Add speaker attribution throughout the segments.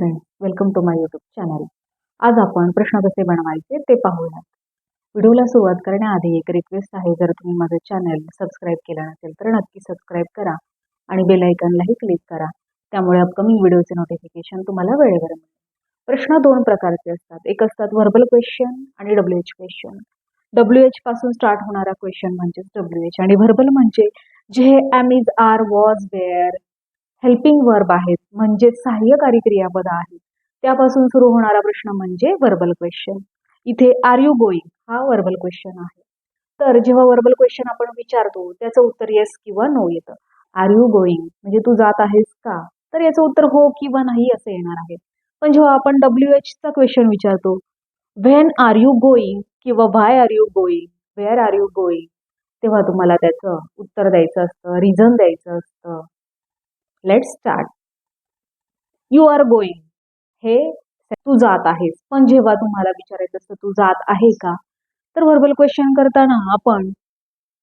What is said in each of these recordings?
Speaker 1: Friends welcome to my YouTube channel आज आपण प्रश्न कसे बनवायचे ते पाहूयात. व्हिडिओला सुरुवात करण्याआधी एक रिक्वेस्ट आहे जर तुम्ही माझं चॅनल सबस्क्राईब केलं नसेल तर नक्की सबस्क्राईब करा आणि बेलायकनलाही क्लिक करा. त्यामुळे अपकमिंग व्हिडिओचे नोटिफिकेशन तुम्हाला वेळेवर मिळेल. प्रश्न दोन प्रकारचे असतात. एक असतात व्हर्बल क्वेश्चन आणि W H question W H पासून स्टार्ट होणारा क्वेश्चन म्हणजेच डब्ल्यू एच आणि व्हर्बल म्हणजे जे am is are was were helping verb आहेत म्हणजे सहाय्यकारी क्रियापद आहेत त्यापासून सुरू होणारा प्रश्न म्हणजे वर्बल क्वेश्चन इथे आर यू गोईंग हा वर्बल क्वेश्चन आहे. तर जेव्हा वर्बल क्वेश्चन आपण विचारतो त्याचं उत्तर येस किंवा नो येतं. आर यू गोईंग म्हणजे तू जात आहेस का? तर याचं उत्तर हो किंवा नाही असं येणार आहे. पण जेव्हा आपण डब्ल्यू एचचा क्वेश्चन विचारतो व्हेन आर यू गोईंग किंवा why are you going where are you going तेव्हा तुम्हाला त्याचं उत्तर द्यायचं असतं रिझन द्यायचं असतं. Let start you are going हे तू जात आहेस. पण जेव्हा तुम्हाला विचारायचं असतं तू जात आहे का? तर व्हर्बल क्वेश्चन करताना आपण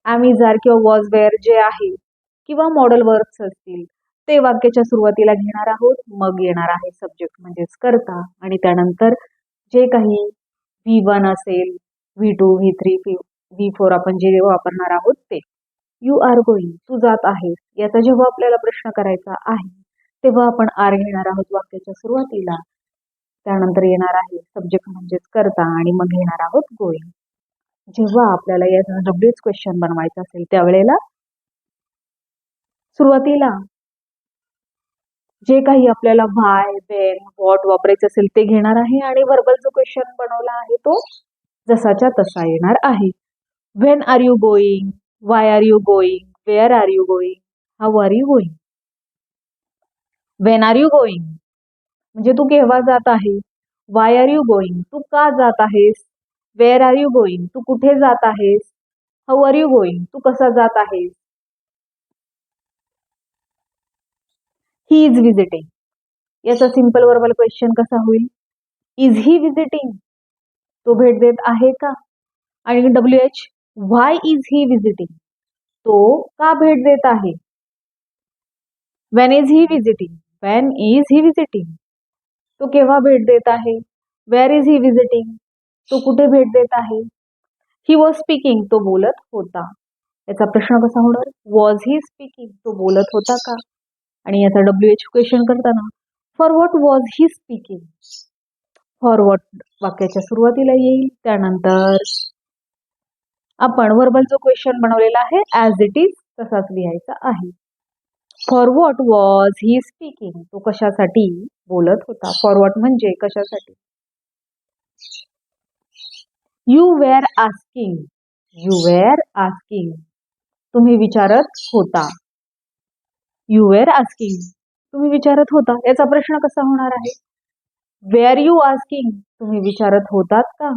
Speaker 1: ॲमिज किंवा वॉज वेअर जे आहे किंवा मॉडल वर्क्स असतील ते वाक्याच्या सुरुवातीला घेणार आहोत मग येणार आहे सब्जेक्ट म्हणजेच करता. आणि त्यानंतर जे काही व्ही वन असेल V two V three V V four आपण जे वापरणार आहोत ते. यू आर गोईंग तू जात आहेस. याचा जेव्हा आपल्याला प्रश्न करायचा आहे तेव्हा आपण आर घेणार आहोत वाक्याच्या सुरुवातीला. त्यानंतर येणार आहे सब्जेक्ट म्हणजेच करता आणि मग घेणार आहोत गोईंग जेव्हा आपल्याला याचा डब्ल्यूच क्वेश्चन बनवायचा असेल त्यावेळेला सुरुवातीला जे काही आपल्याला व्हाय वेन व्हॉट वापरायचं असेल ते घेणार आहे आणि व्हर्बल जो क्वेश्चन बनवला आहे तो जसाच्या तसा येणार आहे. When are you going why are you going where are you going how are you going when are you going म्हणजे तू केव्हा जात आहे वाय आर यू गोईंग तू का जात आहेस? वेअर आर यू गोईंग तू कुठे जात आहेस? हाऊ आर यू गोईंग तू कसा जात आहेस? ही इज विजिटिंग याचा सिंपल वर्बल क्वेश्चन कसा होईल? इज ही विजिटिंग तो भेट देत आहे का? आणि W H why is he visiting तो का भेट देत आहे? When is he visiting when is he visiting तो केव्हा भेट देत आहे? वेअर इज ही विजिटिंग तो कुठे भेट देत आहे? ही वॉज स्पीकिंग तो बोलत होता. याचा प्रश्न कसा होणार? वॉज ही स्पीकिंग तो बोलत होता का? आणि याचा डब्ल्यू एच क्वेश्चन करताना for what was he speaking for what वाक्याच्या सुरुवातीला येईल त्यानंतर आपण वर्बल जो क्वेश्चन बनवलेला आहे ॲज इट इज तसाच लिहायचा आहे. For what was he speaking तो कशासाठी बोलत होता? फॉर म्हणजे कशासाठी? You were asking you were asking तुम्ही विचारत होता. यू वेअर आस्किंग तुम्ही विचारत होता. याचा प्रश्न कसा होणार आहे? वेअर यू आस्किंग तुम्ही विचारत होतात का?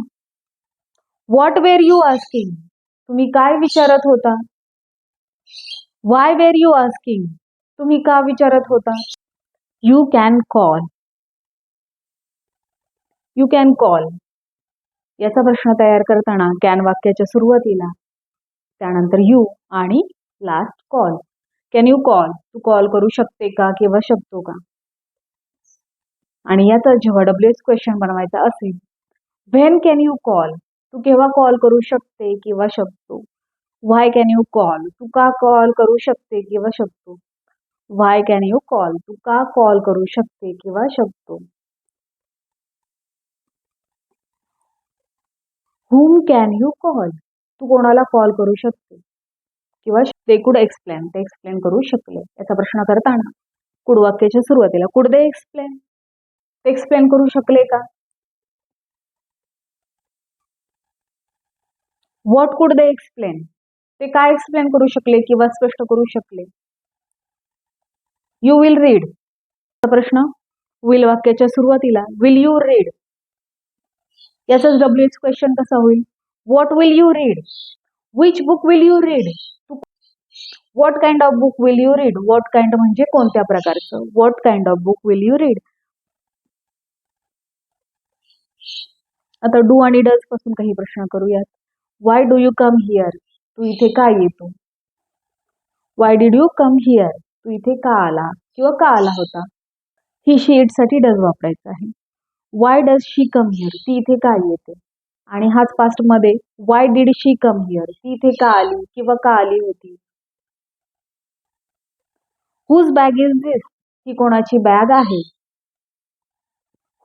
Speaker 1: व्हॉट वेअर यू आस्किंग तुम्ही काय विचारत होता? वाय वेर यू आस्किंग तुम्ही का विचारत होता? You can call you can call याचा प्रश्न तयार करताना कॅन वाक्याच्या सुरुवातीला त्यानंतर यू आणि last call can you call Tu call करू शकते का किंवा शकतो का? आणि याचा जेव्हा डब्ल्यू एस क्वेश्चन बनवायचा असेल व्हेन कॅन यू कॉल तू केव्हा कॉल करू शकते किंवा शकतो? व्हाय कॅन यू कॉल तू का कॉल करू शकते किंवा शकतो? व्हाय कॅन यू कॉल तू का कॉल करू शकते किंवा शकतो? हुम कॅन यू कॉल तू कोणाला कॉल करू शकते? किंवा ते कुड एक्सप्लेन ते एक्सप्लेन करू शकले. याचा प्रश्न करताना कुड वाक्याच्या सुरुवातीला कुड दे एक्सप्लेन ते एक्सप्लेन करू शकले का? व्हॉट कुड दे एक्सप्लेन ते काय एक्सप्लेन करू शकले किंवा स्पष्ट करू शकले? यू विल रीड प्रश्न. विल वाक्याच्या सुरुवातीला विल यू रीड याचाच डब्ल्यू एच क्वेश्चन कसा होईल? What will you read which book will you read what kind of book will you read what kind म्हणजे कोणत्या प्रकारचं? What kind of book will you read आता do आणि डजपासून काही प्रश्न करूयात. Why do you come here तू इथे का येतो? Why did you come here तू इथे का आला? किंवा का आला होता? ही शीटसाठी डज वापरायचं आहे. Why does she come here ती इथे का येते? आणि हाच पास्टमध्ये why did she come here ती इथे का आली? किंवा का आली होती? हुज बॅग इज दिस ही कोणाची बॅग आहे?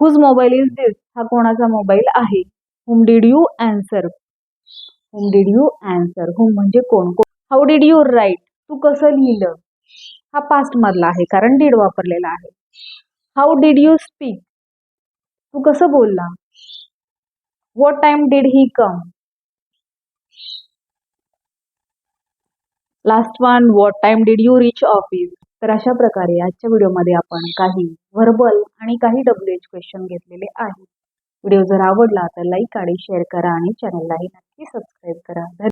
Speaker 1: हुज मोबाईल इज दिस हा कोणाचा मोबाईल आहे? Whom did you answer whom did you answer whom म्हणजे कोण? कोण? हाऊ डीड यू राईट तू कसं लिहिलं? हा पास्ट मधला आहे कारण डीड वापरलेला आहे. हाऊ डीड यू स्पीक तू कसं बोलला? What time did he come last one what time did you reach office तर अशा प्रकारे आजच्या व्हिडिओमध्ये आपण काही व्हर्बल आणि काही डब्ल्यू एच क्वेश्चन घेतलेले आहेत. व्हिडिओ जर आवडला तर लाईक आणि शेअर करा आणि चॅनललाही नक्की सबस्क्राईब करा. धन्यवाद.